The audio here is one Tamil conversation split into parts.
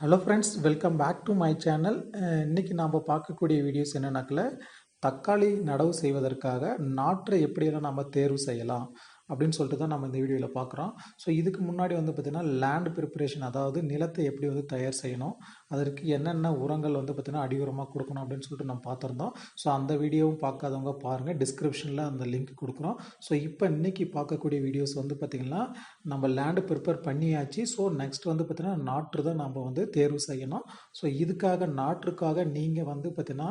Hello friends welcome back to my channel இன்றைக்கி நாம் பார்க்கக்கூடிய வீடியோஸ் என்னென்னாக்கில் தக்காளி நடவு செய்வதற்காக நாற்றை எப்படியெல்லாம் நம்ம தேர்வு செய்யலாம் அப்படின்னு சொல்லிட்டு தான் நம்ம இந்த வீடியோவில் பார்க்குறோம் ஸோ இதுக்கு முன்னாடி வந்து பார்த்திங்கன்னா லேண்ட் ப்ரிப்பரேஷன் அதாவது நிலத்தை எப்படி வந்து தயார் செய்யணும் அதற்கு என்னென்ன உரங்கள் வந்து பார்த்திங்கன்னா அடி உரமாக கொடுக்கணும் அப்படின்னு சொல்லிட்டு நம்ம பார்த்துருந்தோம். ஸோ அந்த வீடியோவும் பார்க்காதவங்க பாருங்கள் டிஸ்கிரிப்ஷனில் அந்த லிங்க் கொடுக்குறோம். ஸோ இப்போ இன்றைக்கி பார்க்கக்கூடிய வீடியோஸ் வந்து பார்த்திங்கன்னா நம்ம லேண்டு ப்ரிப்பேர் பண்ணியாச்சு. ஸோ நெக்ஸ்ட் வந்து பார்த்திங்கன்னா நாற்று தான் நம்ம வந்து தேர்வு செய்யணும். ஸோ இதுக்காக நாற்றுக்காக நீங்கள் வந்து பார்த்திங்கன்னா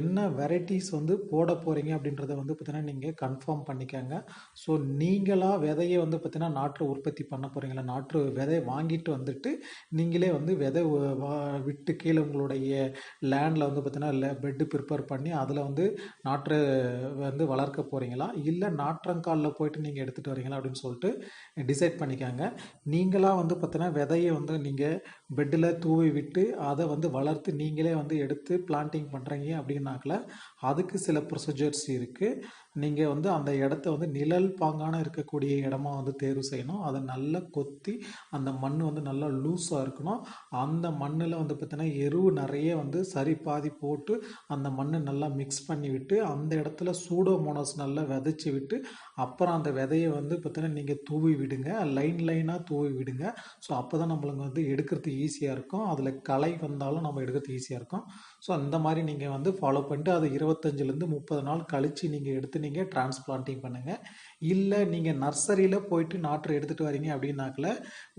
என்ன வெரைட்டிஸ் வந்து போட போகிறீங்க அப்படின்றத வந்து பார்த்திங்கன்னா நீங்கள் கன்ஃபார்ம் பண்ணிக்கோங்க. ஸோ நீ நீங்களாக விதையை வந்து பார்த்திங்கன்னா நாற்று உற்பத்தி பண்ண போகிறீங்களா நாற்று விதையை வாங்கிட்டு வந்துட்டு நீங்களே வந்து விதை வா- விட்டு கீழே உங்களுடைய லேண்டில் வந்து பார்த்திங்கன்னா பெட்டு ப்ரிப்பேர் பண்ணி அதில் வந்து நாற்று வந்து வளர்க்க போகிறீங்களா இல்லை நாற்றங்காலில் போயிட்டு நீங்கள் எடுத்துகிட்டு வரீங்களா? அப்படின்னு சொல்லிட்டு டிசைட் பண்ணிக்கோங்க. நீங்களாக வந்து பார்த்தீங்கன்னா விதையை வந்து நீங்கள் பெட்டில் தூவி விட்டு அதை வந்து வளர்த்து நீங்களே வந்து எடுத்து பிளான்டிங் பண்ணுறீங்க அப்படின்னாக்கல அதுக்கு சில ப்ரொசீஜர்ஸ் இருக்குது நீங்கள் வந்து அந்த இடத்த வந்து நிழல் பாங்கான இருக்கக்கூடிய இடமா வந்து தேர்வு செய்யணும். அதை நல்லா கொத்தி அந்த மண் வந்து நல்லா லூஸாக இருக்கணும். அந்த மண்ணில் வந்து பார்த்திங்கன்னா எருவு நிறைய வந்து சரி பாதி போட்டு அந்த மண்ணை நல்லா மிக்ஸ் பண்ணி விட்டு அந்த இடத்துல சூடோமோனஸ் நல்லா விதைச்சி விட்டு அப்புறம் அந்த விதையை வந்து பார்த்திங்கன்னா நீங்கள் தூவி விடுங்க. லைன் லைனாக தூவி விடுங்க. ஸோ அப்போ தான் நம்மளுக்கு வந்து எடுக்கிறதுக்கு ஈஸியாக இருக்கும். அதில் களை வந்தாலும் நம்ம எடுக்கிறதுக்கு ஈஸியாக இருக்கும். ஸோ அந்த மாதிரி நீங்கள் வந்து ஃபாலோ பண்ணிட்டு அது இருபத்தஞ்சிலேருந்து முப்பது நாள் கழித்து நீங்கள் எடுத்து நீங்கள் டிரான்ஸ்பிளான்டிங் பண்ணுங்கள் இல்லை நீங்கள் நர்சரியில் போயிட்டு நாற்று எடுத்துகிட்டு வரீங்க அப்படின்னாக்கில்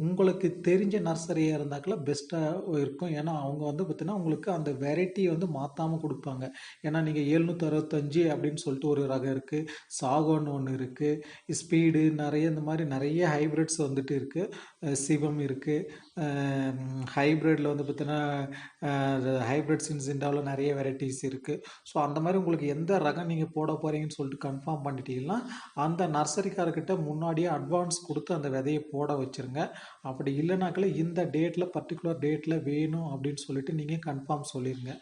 உங்களுக்கு தெரிஞ்ச நர்சரியாக இருந்தாக்கில் பெஸ்ட்டாக இருக்கும். ஏன்னா அவங்க வந்து பார்த்திங்கன்னா உங்களுக்கு அந்த வெரைட்டி வந்து மாற்றாமல் கொடுப்பாங்க. ஏன்னா நீங்கள் எழுநூற்றி அறுபத்தஞ்சு அப்படின்னு சொல்லிட்டு ஒரு ரகம் இருக்குது சாகோன்னு ஒன்று இருக்குது ஸ்பீடு நிறைய இந்த மாதிரி நிறைய ஹைப்ரிட்ஸ் வந்துட்டு இருக்குது சிவம் இருக்குது ஹைப்ரிட்டில் வந்து பார்த்தீங்கன்னா ஹைப்ரிட் சின்சிண்டாவில் நிறைய வெரைட்டிஸ் இருக்குது ஸோ அந்த மாதிரி உங்களுக்கு எந்த ரகம் நீங்கள் போட போகிறீங்கன்னு சொல்லிட்டு கன்ஃபார்ம் பண்ணிட்டீங்கன்னா அந்த நர்சரிக்காரர்கிட்ட முன்னாடியே அட்வான்ஸ் கொடுத்து அந்த விதையை போட வச்சுருங்க. அப்படி இல்லைனாக்கில் இந்த டேட்டில் பர்டிகுலர் டேட்டில் வேணும் அப்படின்னு சொல்லிட்டு நீங்கள் கன்ஃபார்ம் சொல்லிடுங்க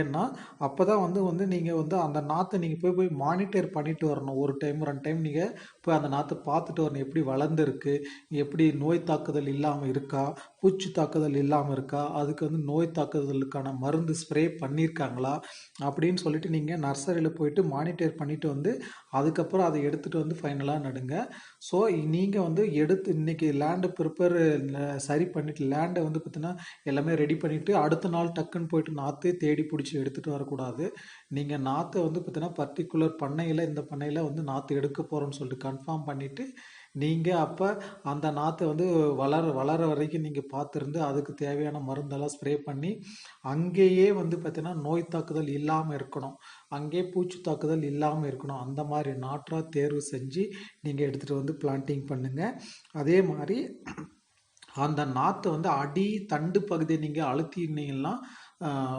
ஏன்னா அப்போ தான் வந்து வந்து நீங்கள் வந்து அந்த நாற்றை நீங்கள் போய் போய் மானிட்டர் பண்ணிட்டு வரணும். ஒரு டைம் ரெண்டு டைம் நீங்கள் போய் அந்த நாற்றை பார்த்துட்டு வரணும். எப்படி வளர்ந்துருக்கு எப்படி நோய் தாக்குதல் இல்லாமல் இருக்கா பூச்சி தாக்குதல் இல்லாமல் இருக்கா அதுக்கு வந்து நோய் தாக்குதலுக்கான மருந்து ஸ்ப்ரே பண்ணியிருக்காங்களா அப்படின்னு சொல்லிட்டு நீங்கள் நர்சரியில் போயிட்டு மானிட்டர் பண்ணிட்டு வந்து அதுக்கப்புறம் அதை எடுத்துகிட்டு வந்து ஃபைனலாக நடுங்க. ஸோ நீங்கள் வந்து எடுத்து இன்னைக்கு லேண்டு ப்ரிப்பேர் சரி பண்ணிவிட்டு லேண்டை வந்து பார்த்தீங்கன்னா எல்லாமே ரெடி பண்ணிவிட்டு அடுத்த நாள் டக்குன்னு போயிட்டு நாற்று தேடி பிடிச்சி எடுத்துகிட்டு வரக்கூடாது. நீங்கள் நாற்றை வந்து பார்த்தீங்கன்னா பர்டிகுலர் பண்ணையில் இந்த பண்ணையில் வந்து நாற்று எடுக்க போகிறோன்னு சொல்லிட்டு கன்ஃபார்ம் பண்ணிவிட்டு நீங்கள் அப்போ அந்த நாற்றை வந்து வளர வளர வரைக்கும் நீங்கள் பார்த்துருந்து அதுக்கு தேவையான மருந்தெல்லாம் ஸ்ப்ரே பண்ணி அங்கேயே வந்து பார்த்தீங்கன்னா நோய் தாக்குதல் இல்லாமல் இருக்கணும். அங்கேயே பூச்சி தாக்குதல் இல்லாமல் இருக்கணும். அந்த மாதிரி நாற்றாக தேர்வு செஞ்சு நீங்கள் எடுத்துகிட்டு வந்து பிளான்டிங் பண்ணுங்கள் அதே மாதிரி அந்த நாற்றை வந்து அடி தண்டு பகுதியை நீங்கள் அழுத்தினீங்கன்னா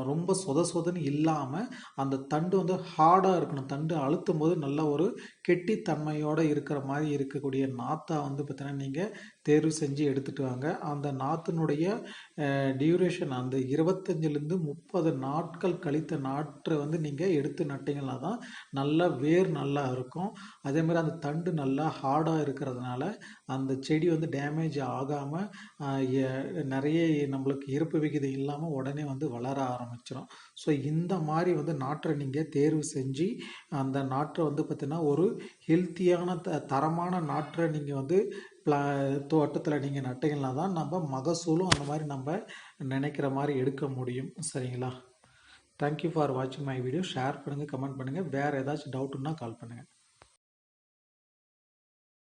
ரொம்ப சொத சொதன்னு இல்லாமல் அந்த தண்டு வந்து ஹார்டாக இருக்கணும். தண்டு அழுத்தும் போது நல்ல ஒரு கெட்டித்தன்மையோடு இருக்கிற மாதிரி இருக்கக்கூடிய நாத்தா வந்து பார்த்தீங்கன்னா நீங்கள் தேர்வு செஞ்சு எடுத்துகிட்டு வாங்க. அந்த நாற்றினுடைய டியூரேஷன் அந்த இருபத்தஞ்சிலேருந்து முப்பது நாட்கள் கழித்த நாற்றை வந்து நீங்கள் எடுத்து நட்டிங்கன்னா தான் நல்லா வேர் நல்லா இருக்கும். அதே மாதிரி அந்த தண்டு நல்லா ஹார்டாக இருக்கிறதுனால அந்த செடி வந்து டேமேஜ் ஆகாமல் நிறைய நம்மளுக்கு இருப்பு விகிதம் இல்லாமல் உடனே வந்து வளர ஆரம்பிச்சிடும் ஸோ இந்த மாதிரி வந்து நாற்றை நீங்கள் தேர்வு செஞ்சு அந்த நாற்றை வந்து பார்த்திங்கன்னா ஒரு ஹெல்த்தியான த தரமான நாற்றை நீங்கள் வந்து பிளா தோட்டத்தில் நீங்கள் நட்டிங்கன்னா தான் நம்ம மகசூலும் அந்த மாதிரி நம்ம நினைக்கிற மாதிரி எடுக்க முடியும். சரிங்களா? தேங்க்யூ ஃபார் வாட்சிங் மை வீடியோ ஷேர் பண்ணுங்கள் கமெண்ட் பண்ணுங்கள் வேறு ஏதாச்சும் டவுட்டுன்னா கால் பண்ணுங்கள்